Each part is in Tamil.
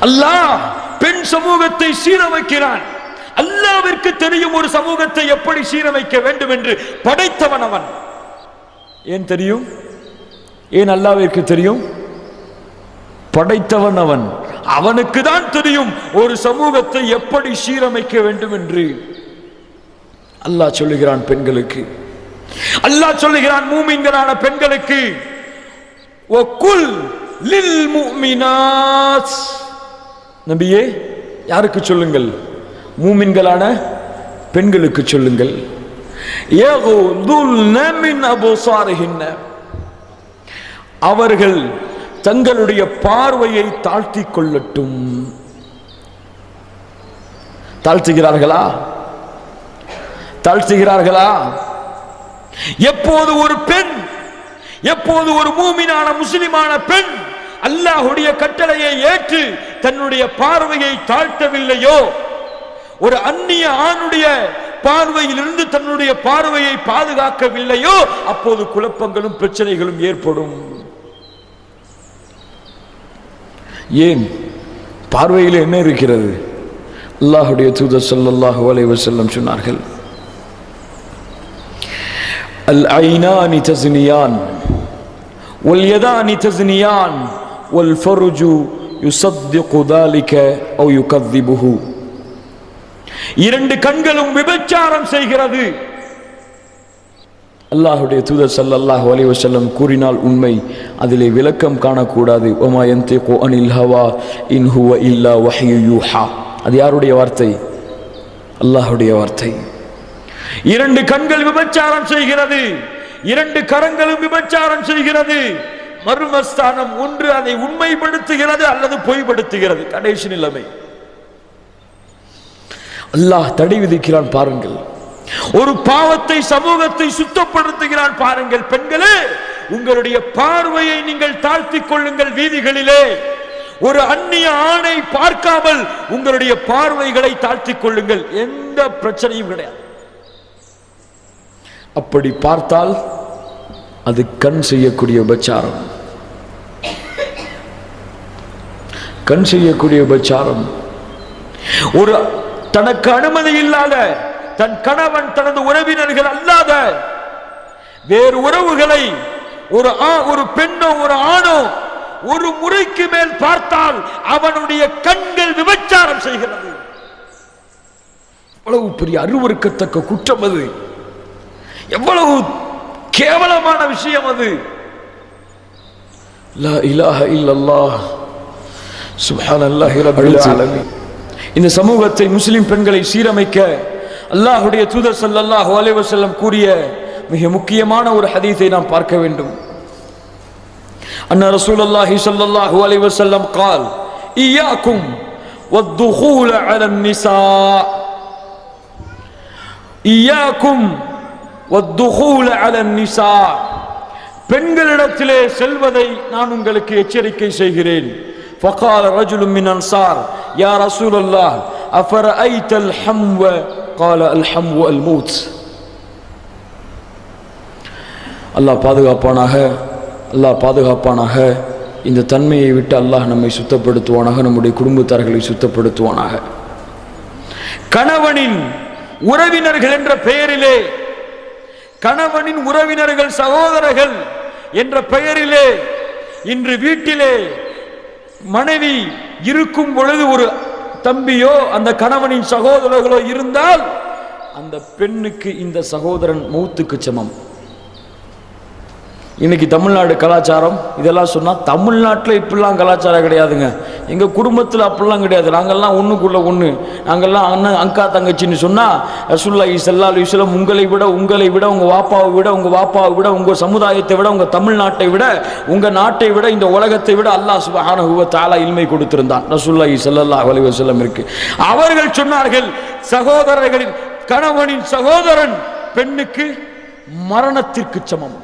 அல்லாஹ் பெண் சமூகத்தை சீரமைக்கிறான். அல்லாவிற்கு தெரியும் ஒரு சமூகத்தை எப்படி சீரமைக்க வேண்டும் என்று படைத்தவன் அவன். ஏன் தெரியும்? ஏன் அல்லாவிற்கு தெரியும்? படைத்தவன் அவன். அவனுக்கு தான் தெரியும் ஒரு சமூகத்தை எப்படி சீரமைக்க வேண்டும் என்று. அல்லாஹ் சொல்லுகிறான் பெண்களுக்கு. அல்லாஹ் சொல்லுகிறான் மூமின்களான பெண்களுக்கு ஒக்குல் லில் மூமினாஸ் நபியே யாருக்கு சொல்லுங்கள்? மூமின்களான பெண்களுக்கு சொல்லுங்கள். ஏகோ மின் அபுசாரிஹின்ன அவர்கள் தங்களுடைய பார்வையை தாழ்த்திக் கொள்ளட்டும். தாழ்த்துகிறார்களா? தாழ்த்துகிறார்களா? எப்போது ஒரு பெண் எப்போது ஒரு மூமினான முஸ்லிமான பெண் அல்லாஹுடைய கட்டளையை ஏற்று தன்னுடைய பார்வையை தாழ்த்தவில்லையோ? ஒரு அந்நிய ஆணுடைய பார்வையிலிருந்து தன்னுடைய பார்வையை பாதுகாக்கவில்லையோ? அப்போது குழப்பங்களும் பிரச்சனைகளும் ஏற்படும். ஏன்? பார்வையில் என்ன இருக்கிறது? அல்லாஹுடைய தூதர் ஸல்லல்லாஹு வலைவர் செல்லம் சொன்னார்கள். அல் ஐனானி தஸ்னியான் ஒல் யதானி தஸ்னியான் ஒல் ஃபருஜு யுசத்திகு தாலிக ஓ யுகத்திபுஹு. இரண்டு கண்களும் விபச்சாரம் செய்கிறது. அல்லாஹுடைய தூதர் சல்லல்லாஹ் அலிவசல்லம் கூறினால் உண்மை அதிலே விளக்கம் காணக்கூடாது. ஒமா எந்தி கோ அனில் ஹவா இன் ஹுவ இல்லா வஹயு யூஹா. அது யாருடைய வார்த்தை? அல்லாஹுடைய வார்த்தை. இரண்டு கண்கள் விபச்சாரம் செய்கிறது. இரண்டு கரங்களும் விபச்சாரம் செய்கிறது. மர்மஸ்தானம் ஒன்று அதை உண்மைப்படுத்துகிறது அல்லது பொய்படுத்துகிறது கடைசி நிலைமை. அல்லாஹ் தடை விதிக்கிறான் பாருங்கள். ஒரு பாவத்தை சமூகத்தை சுத்தப்படுத்துகிறான் பாருங்கள் பெண்களே. உங்களுடைய பார்வையை நீங்கள் தாழ்த்திக் கொள்ளுங்கள் வீதிகளிலே. ஒரு அந்நிய ஆணை பார்க்காமல் உங்களுடைய பார்வைகளை தாழ்த்திக் கொள்ளுங்கள். எந்த பிரச்சனையும் கிடையாது. அப்படி பார்த்தால் அது கண் செய்யக்கூடிய உபச்சாரம். கண் செய்யக்கூடிய உபச்சாரம். ஒரு தனக்கு அனுமதி இல்லாத தன் கணவன் தனது உறவினர்கள் அல்லாத வேறு உறவுகளை ஒரு ஆ- ஒரு பெண்ணோ ஒரு ஆணோ ஒரு முறைக்கு மேல் பார்த்தால் அவனுடைய கண்கள் விபச்சாரம் செய்கிறது. எவ்வளவு பெரிய அருவருக்கத்தக்க குற்றம் அது. எவ்வளவு கேவலமான விஷயம் அது. லா இலாஹ இல்லல்லாஹ். இந்த சமூகத்தை முஸ்லிம் பெண்களை சீரமைக்க அல்லாஹ்வுடைய தூதர் ஸல்லல்லாஹு அலைஹி வஸல்லம் கூறிய மிக முக்கியமான ஒரு ஹதீஸை நாம் பார்க்க வேண்டும் அன்ன ரசூலுல்லாஹி ஸல்லல்லாஹு அலைஹி வஸல்லம் قال إياكم والدخول على النساء إياكم والدخول على النساء பெண்களிடத்திலே செல்வதை நான் உங்களுக்கு எச்சரிக்கை செய்கிறேன் فقال رجل من انصار يا رسول الله افرايت الحمو قال الحمو الموت அல்லாஹ் பாதுகாப்பானாக அல்லாஹ் பாதுகாப்பானாக இந்த தன்மையை விட்டு அல்லாஹ் நம்மை சுத்தப்படுத்துவானாக நம்முடைய குடும்பத்தார்களை சுத்தப்படுத்துவானாக கணவனின் உறவினர்கள் என்ற பெயரிலே கணவனின் உறவினர்கள் சகோதரர்கள் என்ற பெயரிலே இன்று வீட்டிலே மனைவி இருக்கும் பொழுது ஒரு தம்பியோ அந்த கணவனின் சகோதரர்களோ இருந்தால் அந்த பெண்ணுக்கு இந்த சகோதரன் மௌத்துக்கு சமம். இன்னைக்கு தமிழ்நாடு கலாச்சாரம் இதெல்லாம் சொன்னா தமிழ்நாட்டில் இப்படிலாம் கலாச்சாரம் கிடையாதுங்க. எங்கள் குடும்பத்தில் அப்படிலாம் கிடையாது. நாங்கள்லாம் ஒன்றுக்குள்ளே ஒன்று நாங்கெல்லாம் அண்ணன் அங்கா தங்கச்சின்னு சொன்னால் ரசுல்லா ஸல்லல்லாஹு அலைஹி உங்களை விட உங்களை விட உங்கள் வாப்பாவை விட உங்கள் வாப்பாவை விட உங்கள் சமுதாயத்தை விட உங்கள் தமிழ்நாட்டை விட உங்கள் நாட்டை விட இந்த உலகத்தை விட அல்லாஹ் சுப்ஹானஹு தாலா தஆலா இல்மை கொடுத்திருந்தான். ரசுல்லா ஸல்லல்லாஹு அலைஹி வஸல்லம் இருக்கு. அவர்கள் சொன்னார்கள் சகோதரர்களின் கணவனின் சகோதரன் பெண்ணுக்கு மரணத்திற்கு சமம்.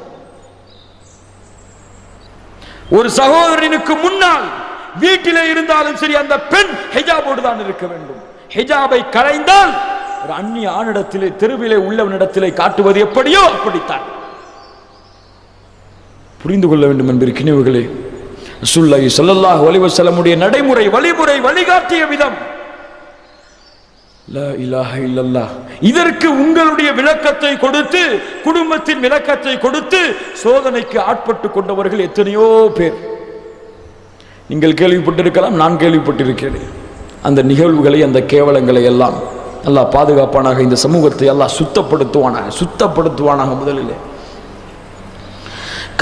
ஒரு சகோதரனுக்கு முன்னால் வீட்டிலே இருந்தாலும் சரி அந்த பெண் ஹிஜாபோடு தான் இருக்க வேண்டும். ஹிஜாபை களைந்தால் ஒரு அந்நிய ஆணிடத்திலே தெருவிலே உள்ளவனிடத்திலே காட்டுவது எப்படியோ அப்படித்தான். புரிந்து கொள்ள வேண்டும் என்பது கிணிவுகளே ரசூலுல்லாஹி ஸல்லல்லாஹு அலைஹி வஸல்லமுடைய நடைமுறை வழிமுறை வழிகாட்டிய விதம். இதற்கு உங்களுடைய விளக்கத்தை கொடுத்து குடும்பத்தின் விளக்கத்தை கொடுத்து சோதனைக்கு ஆட்பட்டு கொண்டவர்கள் எத்தனையோ பேர். நீங்கள் கேள்விப்பட்டிருக்கலாம் நான் கேள்விப்பட்டிருக்கிறேன். அந்த நிகழ்வுகளை அந்த கேவலங்களை எல்லாம் நல்லா பாதுகாப்பானாக இந்த சமூகத்தை எல்லாம் சுத்தப்படுத்துவானாக சுத்தப்படுத்துவானாக முதலிலே.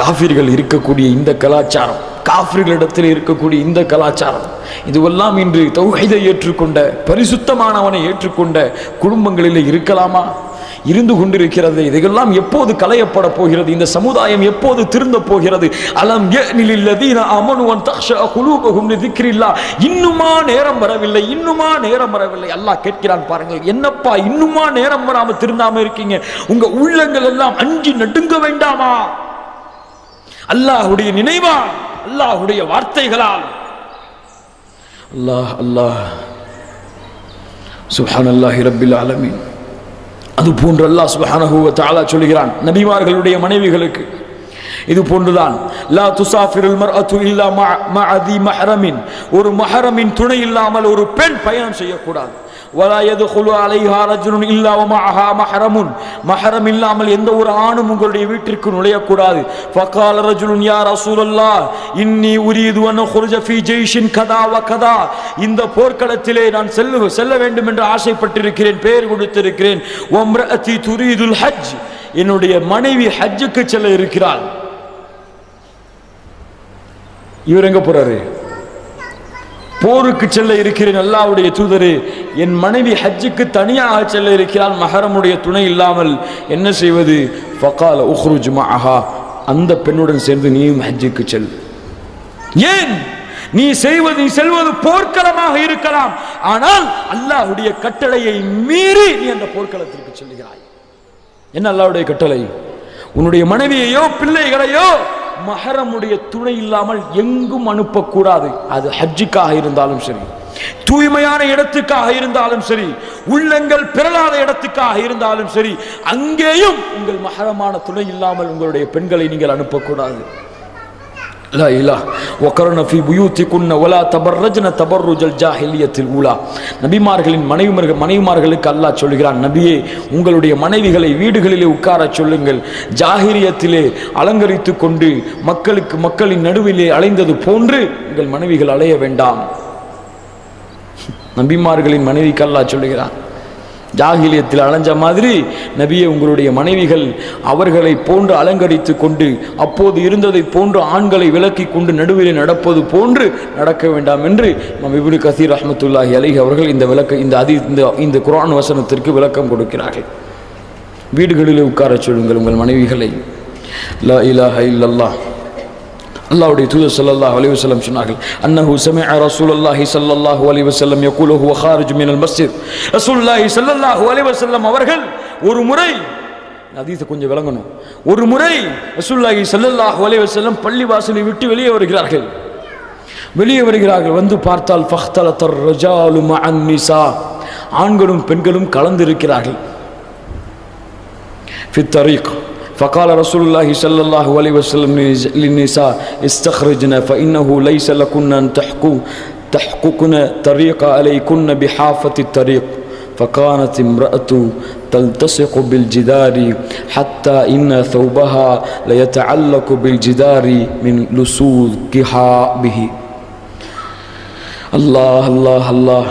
காஃபிர்கள் இருக்கக்கூடிய இந்த கலாச்சாரம் காஃபிர்களிடத்தில் இருக்கக்கூடிய இந்த கலாச்சாரம் இதுவெல்லாம் இன்று தௌஹீதை ஏற்றுக்கொண்ட பரிசுத்தமானவனை ஏற்றுக்கொண்ட குடும்பங்களில் இருக்கலாமா? இருந்து கொண்டிருக்கிறது. இதெல்லாம் எப்போது களையப்பட போகிறது? இந்த சமுதாயம் எப்போது திருந்த போகிறது? அலம் யஅனிலில்லதீன இன்னுமா நேரம் வரவில்லை இன்னுமா நேரம் வரவில்லை. அல்லாஹ் கேட்கிறான் பாருங்கள் என்னப்பா இன்னுமா நேரம் வராம திருந்தாம இருக்கீங்க? உங்க உள்ளங்கள் எல்லாம் அஞ்சு நடுங்க வேண்டாமா? அல்லாஹுடைய நினைவா அல்லாஹுடைய வார்த்தைகளால். அல்லாஹ் அல்லாஹ். சுஹான் அல்லாஹி ரபில் ஆலமீன். அது போன்று அல்லாஹ் சுப்ஹானஹு வ சொல்கிறான். நபிமார்களுடைய மனைவிகளுக்கு. இது போன்றுதான். லா துசாஃபிருல் மர்அத்து இல்லா மஅ மஹ்ரமின். ஒரு மஹரமின் துணை இல்லாமல் ஒரு பெண் பயணம் செய்யக்கூடாது. வலா எதுகுலு அலைஹா ரஜுனும் இல்லாம மஹா மஹரமுன் மஹரம் இல்லாமல் எந்த ஒரு ஆணும் உங்களுடைய வீட்டிற்கு நுழையக்கூடாது. ஃபகால ரஜுலுன் யா ரசூலல்லா இன்னி உரியது அன் ஹுர்ஜ ஃபி ஜெய்ஷின் கதா வ கதா இந்த போர்க்களத்திலே நான் செல்ல செல்ல வேண்டும் என்று ஆசைப்பட்டிருக்கிறேன் பெயர் கொடுத்திருக்கிறேன். ஒம்ரஅதி துரீதுல் ஹஜ். என்னுடைய மனைவி ஹஜ்ஜுக்கு செல்ல இருக்கிறாள். இவர் எங்க போறாரு? போருக்கு செல்ல இருக்கிறேன் அல்லாவுடைய தூதரே. என் மனைவி ஹஜ்ஜுக்கு தனியாக செல்ல இருக்கிறாள். மகரமுடைய துணை இல்லாமல் என்ன செய்வது? ஃபகால உஹ்ருஜ் மஅஹா. அந்த பெண்ணுடன் சேர்ந்து நீயும் ஹஜ்ஜுக்கு செல். ஏன்? நீ செய்வது நீ செல்வது போர்க்களமாக இருக்கலாம். ஆனால் அல்லாஹுடைய கட்டளையை மீறி நீ அந்த போர்க்களத்திற்கு செல்கிறாய். என்ன அல்லாவுடைய கட்டளை? உன்னுடைய மனைவியையோ பிள்ளைகளையோ மகரமுடைய துணை இல்லாமல் எங்கும் அனுப்பக்கூடாது. அது ஹஜ்ஜுக்காக இருந்தாலும் சரி தூய்மையான இடத்துக்காக இருந்தாலும் சரி உள்ளங்கள் பிறலாத இடத்துக்காக இருந்தாலும் சரி அங்கேயும் உங்கள் மகரமான துணை இல்லாமல் உங்களுடைய பெண்களை நீங்கள் அனுப்பக்கூடாது. لا إله وقرن في بيوتكن ولا تبرجن تبرج الجاهلية الأولى நபிமார்களின் மனைவிமார்கள் மனைவிமார்களுக்கு அல்லாஹ் சொல்கிறான் நபியே உங்களுடைய மனைவிகளை வீடுகளிலே உட்கார சொல்லுங்கள் ஜாகிரியத்திலே அலங்கரித்து கொண்டு மக்களுக்கு மக்களின் நடுவிலே அலைந்தது போன்று உங்கள் மனைவிகள் அலைய வேண்டாம் நபிமார்களின் மனைவிக்கு அல்லாஹ் சொல்லுகிறான் ஜாகிலியத்தில் அலைஞ்ச மாதிரி நபியை உங்களுடைய மனைவிகள் அவர்களை போன்று அலங்கரித்து கொண்டு அப்போது இருந்ததை போன்று ஆண்களை விலக்கி கொண்டு நடுவிலே நடப்பது போன்று நடக்க வேண்டாம் என்று நம் இப்னு கசீர் அஹமத்துல்லாஹி அலைஹி அவர்கள் இந்த விளக்க இந்த அதி இந்த இந்த குரான் வசனத்திற்கு விளக்கம் கொடுக்கிறார்கள். வீடுகளிலே உட்காரச் சொல்லுங்கள் உங்கள் மனைவிகளை. லா இலாஹ இல்லல்லாஹ். அல்லாவுடைய தூதர் சல்லாஹ் அலி வசலம் சொன்னார்கள் அன்னஹு சமே ரசூலல்லாஹி சல்லாஹூ அலி வசல்லம் யகுலு ஹுவாரிஜ் மினல் மஸ்ஜித். ரசூல்லாஹி சல்லாஹூ அலி வசல்லம் அவர்கள் ஒரு முறை அதீத்தை கொஞ்சம் விளங்கணும் ஒரு முறை ரசூல்லாஹி சல்லாஹூ அலி வசல்லம் பள்ளி வாசலை விட்டு வெளியே வருகிறார்கள். வெளியே வருகிறார்கள் வந்து பார்த்தால் ஃபஹ்தலத்தர் ரஜாலு அன்னிசா ஆண்களும் பெண்களும் கலந்திருக்கிறார்கள். ஃபித்தரீக்கும் فقال رسول الله صلى الله عليه وسلم للنساء استخرجنا فإنه ليس لكن أن تحكوا تحققن طريق عليكن بحافة الطريق فكانت امرأة تلتصق بالجدار حتى إن ثوبها ليتعلق بالجدار من لصوقها به الله الله الله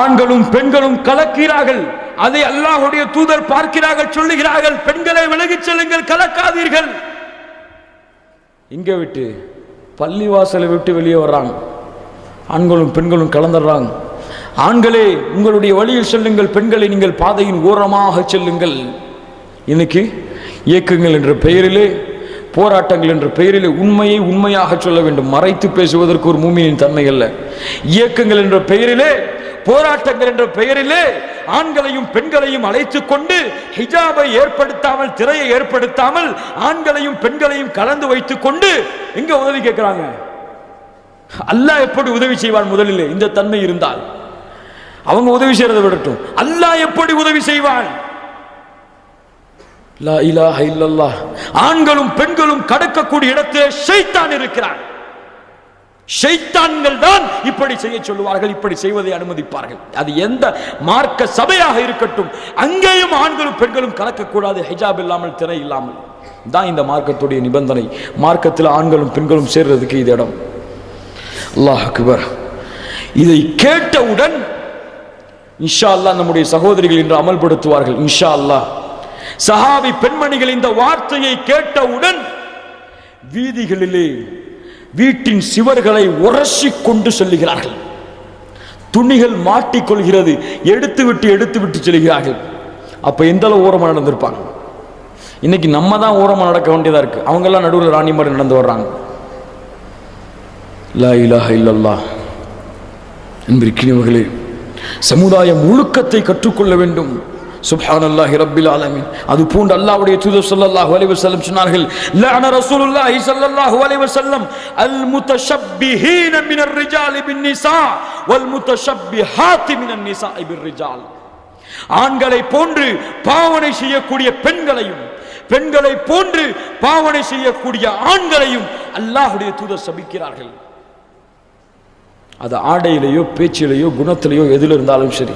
ஆண்களும் பெண்களும் கலக்கிறார்கள் அதை அல்லாஹுடைய தூதர் பார்க்கிறார்கள் சொல்லுகிறார்கள் பெண்களை விலகிச் செல்லுங்கள் கலக்காதீர்கள். இங்கே விட்டு பள்ளி வாசலை விட்டு வெளியே வர்றாங்க ஆண்களும் பெண்களும் கலந்துடுறாங்க. ஆண்களே உங்களுடைய வழியில் செல்லுங்கள் பெண்களை நீங்கள் பாதையின் ஓரமாக செல்லுங்கள். இன்னைக்கு இயக்கங்கள் என்ற பெயரிலே போராட்டங்கள் என்ற பெயரிலே உண்மையை உண்மையாக சொல்ல வேண்டும். மறைத்து பேசுவதற்கு ஒரு மூமியின் தன்மை அல்ல. இயக்கங்கள் என்ற பெயரிலே போராட்டங்கள் என்ற பெயரிலே ஆண்களையும் பெண்களையும் அழைத்து கொண்டு ஹிஜாபை ஏற்படுத்தாமல் திரையை ஏற்படுத்தாமல் ஆண்களையும் பெண்களையும் கலந்து வைத்துக் கொண்டு எங்க உதவி கேட்கிறாங்க? அல்லாஹ் எப்படி உதவி செய்வான் முதலில்? இந்த தன்மை இருந்தால். அவங்க உதவி செய்யறதை விடட்டும். அல்லாஹ் எப்படி உதவி செய்வான்? லா ஆண்களும் பெண்களும் கடக்கக்கூடிய இடத்திலே ஷைத்தான் இருக்கிறான். ஷைத்தான்கள் தான் இப்படி செய்ய சொல்லுவார்கள் இப்படி செய்வதை அனுமதிப்பார்கள். அது எந்த மார்க்க சபையாக இருக்கட்டும் அங்கேயும் ஆண்களும் பெண்களும் கலக்கக்கூடாது ஹிஜாப் இல்லாமல் திரை இல்லாமல். தான் இந்த மார்க்கத்துடைய நிபந்தனை. மார்க்கத்தில் ஆண்களும் பெண்களும் சேர்றதுக்கு இது இடம். அல்லாஹ் அக்பர். இதை கேட்டவுடன் இன்ஷா அல்லா நம்முடைய சகோதரிகள் இன்று அமல்படுத்துவார்கள் இன்ஷா அல்லாஹ் சஹாபி பெண்மணிகள் இந்த வார்த்தையை கேட்டவுடன் வீதிகளிலே வீட்டின் சிவர்களை உரசி கொண்டு செல்லுகிறார்கள். துணிகள் மாட்டிக்கொள்கிறது எடுத்து விட்டு எடுத்து விட்டு செல்கிறார்கள். அப்போ எந்த அளவு ஓரமாக நடந்திருப்பாங்க? இன்னைக்கு நம்ம தான் ஓரமாக நடக்க வேண்டியதாக இருக்கு. அவங்கெல்லாம் நடுவில் ராணி மாதிரி நடந்து வர்றாங்க. லா இலாஹ இல்லல்லா என்பிருக்கிறவர்களே சமுதாயம் ஒழுக்கத்தை கற்றுக்கொள்ள வேண்டும். சுப்ஹானல்லாஹி ரப்பில் ஆலமீன் அது பூண்டு அல்லாஹ்வுடைய தூதர் ஸல்லல்லாஹு அலைஹி வஸல்லம் சொன்னார்கள் லஅன ரசூலுல்லாஹி ஸல்லல்லாஹு அலைஹி வஸல்லம் அல் முதஷப்பிஹீன மினர் ரிஜாலி பின் நிசா வல் முத்தஷப்பிஹாத்தி மினன் நிசா பிர் ரிஜால் ஆண்களை போன்று பாவனை செய்யக்கூடிய பெண்களையும் பெண்களை போன்று பாவனை செய்யக்கூடிய ஆண்களையும் அல்லாஹ்வுடைய தூதர் சபிக்கிறார்கள். அது ஆடையிலேயோ பேச்சிலேயோ குணத்திலேயோ எதில் இருந்தாலும் சரி.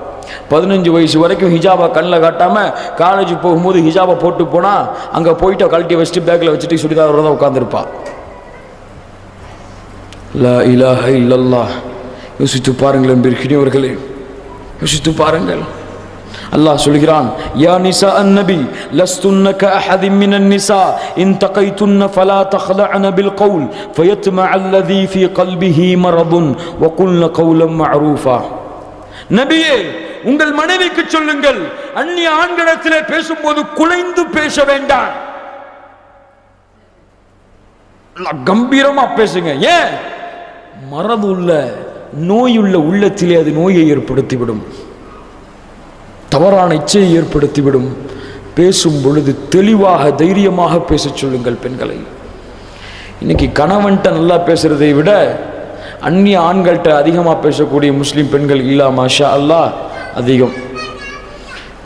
பதினஞ்சு வயசு வரைக்கும் ஹிஜாபை கண்ணில் காட்டாமல் காலேஜ் போகும்போது ஹிஜாபை போட்டு போனால் அங்கே போயிட்டு கழட்டி வச்சுட்டு பேக்கில் வச்சுட்டு சுடிதார் தான் உட்காந்துருப்பா லா இலாஹ இல்லல்லா யோசித்து பாருங்கள் பிரிக்கினியவர்களே யோசித்து பாருங்கள். அல்லாஹ் சொல்கிறான் யா நிசா அன்னபி லஸ்துன்ன க அஹதிம் மினன் நிசா இன் தகைத்துன்ன ஃபலா தஹ்லஅன பில் கவுல் ஃபயத்மஅ அல்லதி ஃபீ கல்பிஹி மரதுன் வ குல்ன கவுலம் மஅரூஃபா. நபியே உங்கள் மனைவிக்கு சொல்லுங்கள். அந்நிய ஆண்களிடத்திலே பேசும்போது குலைந்து பேச வேண்டாம். நல்லா கம்பீரமா பேசுங்க. ஏன்? மரபு உள்ள நோயுள்ள உள்ளத்திலே அது நோயை ஏற்படுத்திவிடும். தவறான இச்சையை ஏற்படுத்திவிடும். பேசும் பொழுது தெளிவாக தைரியமாக பேச சொல்லுங்கள் பெண்களை. இன்னைக்கு கணவன்கிட்ட நல்லா பேசுறதை விட அந்நிய ஆண்கள்கிட்ட அதிகமாக பேசக்கூடிய முஸ்லீம் பெண்கள் இல்லா மாஷா அல்லாஹ் அதிகம்.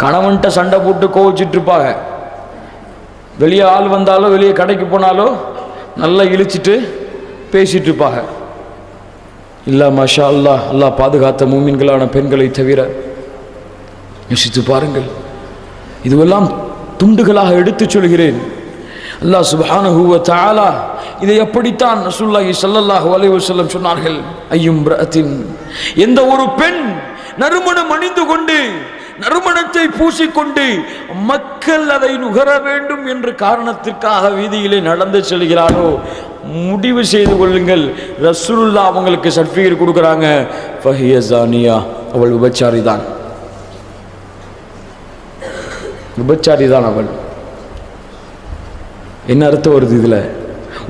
கணவன்கிட்ட சண்டை போட்டு கோவிச்சிட்டு இருப்பாங்க வெளியே ஆள் வந்தாலோ வெளியே கடைக்கு போனாலோ நல்லா இழிச்சிட்டு பேசிட்டு இருப்பாங்க இல்லா மாஷா அல்லாஹ் அல்லாஹ் பாதுகாத்த மூமின்களான பெண்களை தவிர யோசித்து பாருங்கள். இதுவெல்லாம் துண்டுகளாக எடுத்துச் சொல்கிறேன். அல்லாஹ் சுப்ஹானஹு வ இதை எப்படித்தான் ரசூல்லாஹி ஸல்லல்லாஹு அலைஹி வஸல்லம் சொன்னார்கள்? ஐயும் பிரஅத்தின் எந்த ஒரு பெண் நறுமணம் அணிந்து கொண்டு நறுமணத்தை பூசிக்கொண்டு மக்கள் அதை நுகர வேண்டும் என்ற காரணத்திற்காக வீதியிலே நடந்து செல்கிறாரோ முடிவு செய்து கொள்ளுங்கள். ரசூலுல்லா அவங்களுக்கு சர்டிஃபிகேட் கொடுக்குறாங்க. ஃபஹியசானியா அவள் விபச்சாரி தான் விபச்சாரி தான் அவள். என்ன அர்த்தம் வருது இதில்?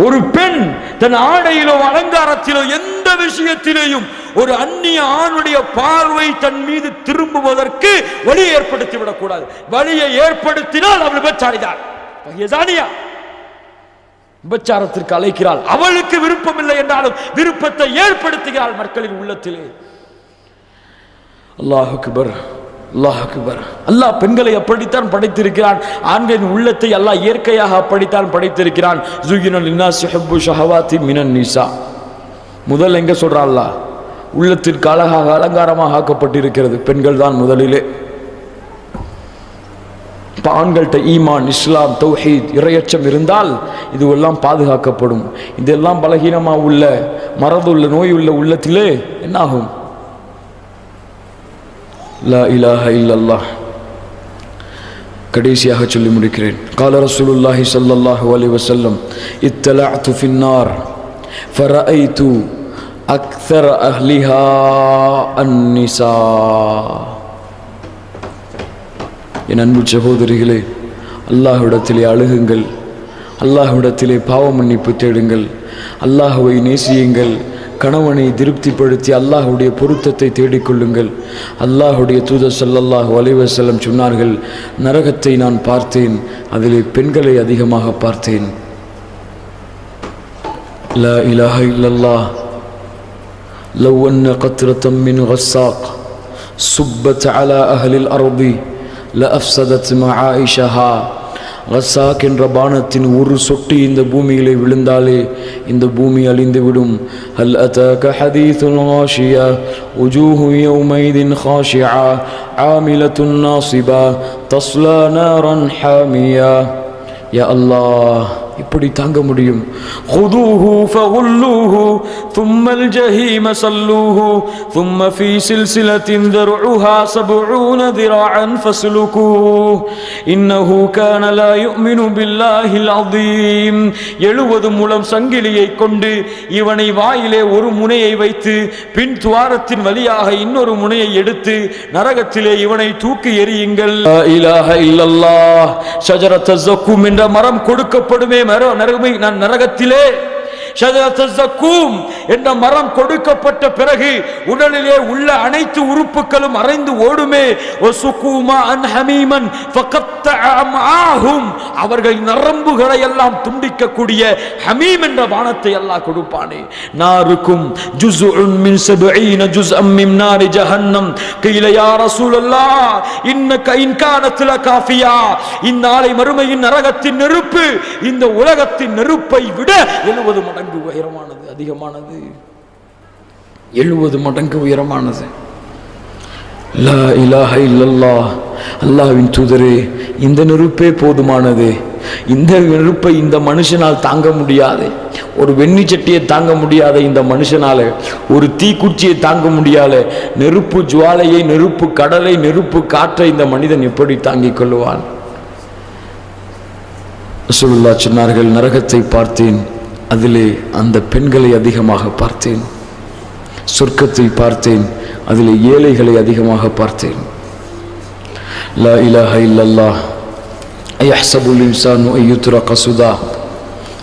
ஒரு பெண் தன் ஆடையிலோ அலங்காரத்திலோ எந்த விஷயத்திலேயும் ஒரு அந்நிய ஆணுடைய பார்வை தன் மீது திரும்புவதற்கு வழியை ஏற்படுத்தி விடக்கூடாது. வழியை ஏற்படுத்தினால் அவள் விபச்சாரிதான். பையசானியா விபச்சாரத்திற்கு அழைக்கிறாள். அவளுக்கு விருப்பம் இல்லை என்றாலும் விருப்பத்தை ஏற்படுத்துகிறாள் மக்களின் உள்ளத்திலே. அல்லாஹுக்கு பர் அல்லாஹ் அக்பர். அல்லாஹ் பெண்களை அப்படித்தான் படைத்திருக்கிறான். ஆண்களின் உள்ளத்தை அல்லாஹ் இயற்கையாக அப்படித்தான் படைத்திருக்கிறான். ஜுகினல் இன்னா ஹுப்பு ஷஹவாத்தி மினன் நிசா. முதல் எங்க சொல்றான் அல்லாஹ்? உள்ளத்திற்கு அழகாக அலங்காரமாக ஆக்கப்பட்டிருக்கிறது. பெண்கள் தான் முதலிலே. இப்போ ஆண்கள்கிட்ட ஈமான் இஸ்லாம் தௌஹீத் இரையச்சம் இருந்தால் இதுவெல்லாம் பாதுகாக்கப்படும். இதெல்லாம் பலகீனமாக உள்ள மறந்துள்ள நோய் உள்ள உள்ளத்திலே என்னாகும்? லா இலாஹ இல்லல்லாஹ் கடைசியாக சொல்லி முடிக்கிறேன். கால ரசூலுல்லாஹி ஸல்லல்லாஹு அலைஹி வஸல்லம் இத்தலஅத்து ஃபின்னார் ஃபரஐது அக்தர் அஹ்லிஹா அன்னிசா என் அன்பு சகோதரிகளே அல்லாஹ்விடத்திலே அழுகுங்கள். அல்லாஹ்விடத்திலே பாவ மன்னிப்பு தேடுங்கள். அல்லாஹுவை நேசியுங்கள். கணவனை திருப்திப்படுத்தி அல்லாஹுடைய பொருத்தத்தை தேடிக்கொள்ளுங்கள் அல்லாஹுடைய தூதர் ஸல்லல்லாஹு அலைஹி வஸல்லம் சொன்னார்கள் நரகத்தை நான் பார்த்தேன் அதிலே பெண்களை அதிகமாக பார்த்தேன் லா இலாஹ இல்லல்லாஹ் لو أن قطرة من غساق صبت على أهل الأرض لأفسدت معائشها கசாக் என்ற பானத்தின் ஒரு சொட்டு இந்த பூமியிலே விழுந்தாலே இந்த பூமி அழிந்துவிடும். அல் அத்தக ஹதீதுல் ஹாஷியா உஜூஹு யௌமைதின் ஹாஷியா ஆமிலத்துன் நாசிபா தஸ்லா நாரன் ஹாமியா. யா அல்லாஹ் இப்படி தாங்க முடியும். ஹுதூஹு ஃபகுல்லூஹு தும்மல் ஜஹீம சல்லூஹு தும்ம ஃபீ சில்சிலத்தின் தர்உஹா சபுஊன திராஅன் ஃபஸ்லுகூஹு இன்னஹு கான லா யுமினு பில்லாஹில் அதீம் 70 சங்கிலியை கொண்டு இவனை வாயிலே ஒரு முனையை வைத்து பின் துவாரத்தின் வழியாக இன்னொரு முனையை எடுத்து நரகத்திலே இவனை தூக்கி எறியுங்கள். இலாஹ இல்லல்லாஹ் ஷஜரத் என்ற மரம் கொடுக்கப்படுமே மரம் நரகமை நான் நரகத்திலே. ஷஜரத் ஜக்கூம் என்ற மரம் கொடுக்கப்பட்ட பிறகு உடலிலே உள்ள அனைத்து உறுப்புகளும் அரைந்து ஓடுமே. அவர்கள் நரம்புகளை எல்லாம் துண்டிக்கக்கூடிய ஹமீம் என்ற பானத்தை எல்லாம் கொடுப்பானே. நாருக்கும் ஜுஸ்உன் மின் சபீன ஜுஸ்அம் மின் நாரி ஜஹன்னம். கீல யா ரசூலல்லாஹ் இன்னக இன் கானத் லகாஃபியா இந்நாளை மறுமையின் நரகத்தின் நெருப்பு இந்த உலகத்தின் நெருப்பை விட எழுபது மடங்கு உயரமானது அதிகமானது. எழுபது மடங்கு உயரமானது. லா இலாஹ இல்லல்லாஹ் அல்லாஹ்வின் தூதரே இந்த நெருப்பே போதுமானது. இந்த நெருப்பை இந்த மனுஷனால் தாங்க முடியாது. ஒரு வெண்ணி சட்டியை தாங்க முடியாத இந்த மனுஷனால ஒரு தீக்குச்சியை தாங்க முடியாத நெருப்பு ஜுவாலையை நெருப்பு கடலை நெருப்பு காற்றை இந்த மனிதன் எப்படி தாங்கிக் கொள்ளுவான்? சொல்லுல்லா சொன்னார்கள் நரகத்தை பார்த்தேன். அதிலே அந்த பெண்களை அதிகமாக பார்த்தேன் சொர்க்கத்தை பார்த்தேன் அதிலே ஏழைகளை அதிகமாக பார்த்தேன் லா இலாஹ இல்லல்லாஹ் ஐயஹ்சபுல் இன்சானு ஐயுத்ரக சுதா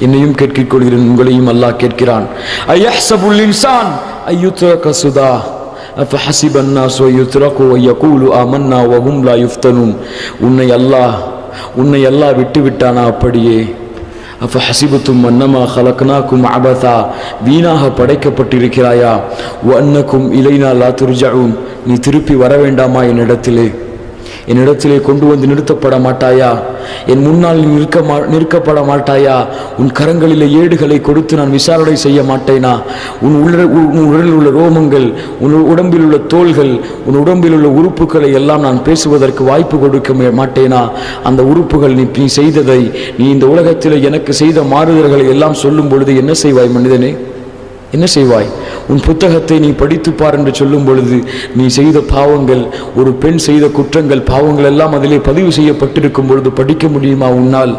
என்னையும் கேட்கிக் கொள்கிறேன் உங்களையும் அல்லாஹ் கேட்கிறான் ஐயஹ்சபுல் இன்சான் ஐயுத்ரக சுதா أفحسب الناس ويتركوا ويقولوا آمنا وهم لا يفتنون உன்னை அல்லாஹ் உன்னை அல்லாஹ் விட்டு விட்டானா அப்படியே அப்போ ஹசிபத்தும் மன்னமா ஹலக்னாக்கும் அபதா வீணாக படைக்கப்பட்டிருக்கிறாயா? வன்னக்கும் இலைனா லா நீ திருப்பி வர வேண்டாமா என்னிடத்திலே? என்னிடத்திலே கொண்டு வந்து நிறுத்தப்பட மாட்டாயா? என் முன்னால் நீ நிற்க மா நிற்கப்பட மாட்டாயா? உன் கரங்களிலே ஏடுகளை கொடுத்து நான் விசாரணை செய்ய மாட்டேனா? உன் உள்ள உன் உடலில் உள்ள ரோமங்கள் உன் உடம்பில் உள்ள தோள்கள் உன் உடம்பில் உள்ள உறுப்புகளை எல்லாம் நான் பேசுவதற்கு வாய்ப்பு கொடுக்க மாட்டேனா? அந்த உறுப்புகள் நீ நீ செய்ததை நீ இந்த உலகத்தில் எனக்கு செய்த மாறுதல்களை எல்லாம் சொல்லும் பொழுது என்ன செய்வாய் மனிதனே? என்ன செய்வாய்? உன் புத்தகத்தை நீ படித்துப்பார் என்று சொல்லும் பொழுது நீ செய்த பாவங்கள் ஒரு பெண் செய்த குற்றங்கள் பாவங்கள் எல்லாம் அதிலே பதிவு செய்யப்பட்டிருக்கும் பொழுது படிக்க முடியுமா உன்னால்?